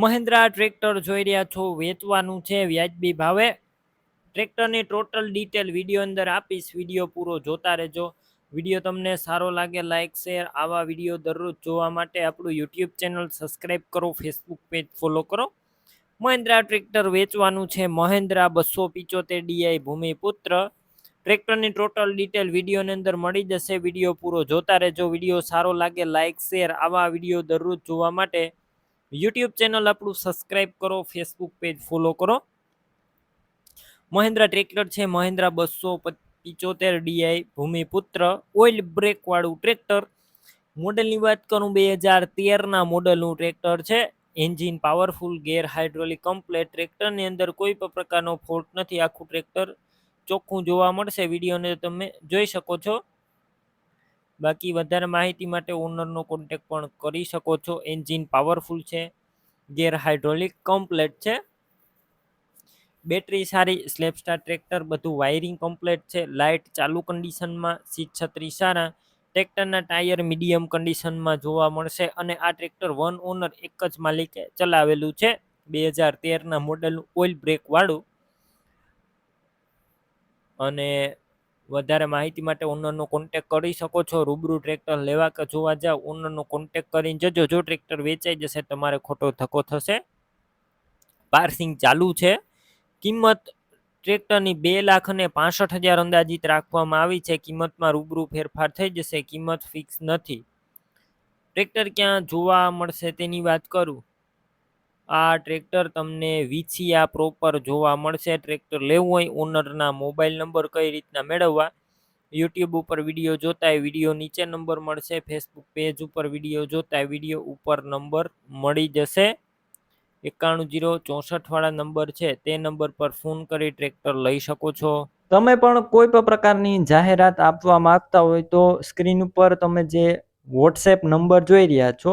Mahindra tractor જોઈ રહ્યા છો, વેચવાનું છે વ્યાજબી ભાવે. ટ્રેક્ટરની ટોટલ ડિટેલ વીડિયો અંદર આપીશ, વીડિયો પૂરો જોતા રહેજો. વીડિયો તમને સારો લાગે લાઇક શેર, આવા વીડિયો દરરોજ જોવા માટે આપણું યુટ્યુબ ચેનલ સબસ્ક્રાઈબ કરો, ફેસબુક પેજ ફોલો કરો. મહિન્દ્રા ટ્રેક્ટર વેચવાનું છે, મહિન્દ્રા બસો પિચોતેર ડીઆઈ ભૂમિપુત્ર. ટ્રેક્ટરની ટોટલ ડિટેલ વિડીયોની અંદર મળી જશે, વીડિયો પૂરો જોતા રહેજો. વીડિયો સારો લાગે લાઇક શેર, આવા વીડિયો દરરોજ જોવા માટે યુટ્યુબ ચેનલ આપણું સબસ્ક્રાઈબ કરો ફેસબુક પેજ ફોલો કરો. મહેન્દ્રા ટ્રેક્ટર છે, મહિન્દ્રા બસો પિચોતેર ડીઆઈ ભૂમિપુત્ર ઓઇલ બ્રેકવાળું ટ્રેક્ટર. મોડલની વાત કરું, બે હજાર તેરના મોડલનું ટ્રેક્ટર છે. Engine powerful gear hydraulic complete ટ્રેક્ટરની અંદર કોઈ પણ પ્રકારનો ફોલ્ટ નથી. આખું ટ્રેક્ટર ચોખ્ખું જોવા મળશે. વિડીયોને તમે જોઈ શકો છો. બાકી વધારે માહિતી માટે ઓનરનો કોન્ટેક પણ કરી શકો છો. એન્જિન પાવરફુલ છે, ગેર હાઇડ્રોલિક કમ્પ્લેટ છે. બેટરી સારી સ્લેપસ્ટાર ટ્રેક્ટર બધું વાયરિંગ કમ્પ્લેટ છે. લાઇટ ચાલુ કન્ડિશનમાં સીટ છત્રી સારા. ટ્રેક્ટરના ટાયર મીડિયમ કન્ડિશનમાં જોવા મળશે અને આ ટ્રેક્ટર વન ઓનર એક જ માલિકે ચલાવેલું છે. બે હજાર તેરના મોડલનું ઓઇલ બ્રેકવાળું અને વધારે માહિતી માટે ઓનરનો કોન્ટેક કરી શકો છો. રૂબરૂ ટ્રેક્ટર લેવા કે જોવા જાવ ઓનરનો કોન્ટેક કરીને જજો. જો ટ્રેક્ટર વેચાઈ જશે, તમારે ખોટો ધક્કો થશે. પાર્સિંગ ચાલુ છે. કિંમત ટ્રેક્ટરની બે લાખ અને પાસઠ હજાર અંદાજિત રાખવામાં આવી છે. કિંમતમાં રૂબરૂ ફેરફાર થઈ જશે. કિંમત ફિક્સ નથી. ટ્રેક્ટર ક્યાં જોવા મળશે તેની વાત કરું. આ ટ્રેક્ટર તમને વીછીયા પ્રોપર જોવા મળશે. ટ્રેક્ટર લેવું હોય ઓનરના મોબાઈલ નંબર કઈ રીતના મેળવવા યુટ્યુબ ઉપર વીડિયો જોતા હોય વીડિયો નીચે નંબર મળશે. ફેસબુક પેજ ઉપર વીડિયો જોતા હોય વીડિયો ઉપર નંબર મળી જશે. એકાણું જીરો ચોસઠવાળા નંબર છે, તે નંબર પર ફોન કરી ટ્રેક્ટર લઈ શકો છો. તમે પણ કોઈ પણ પ્રકારની જાહેરાત આપવા માંગતા હોય તો સ્ક્રીન ઉપર તમે જે વોટ્સએપ નંબર જોઈ રહ્યા છો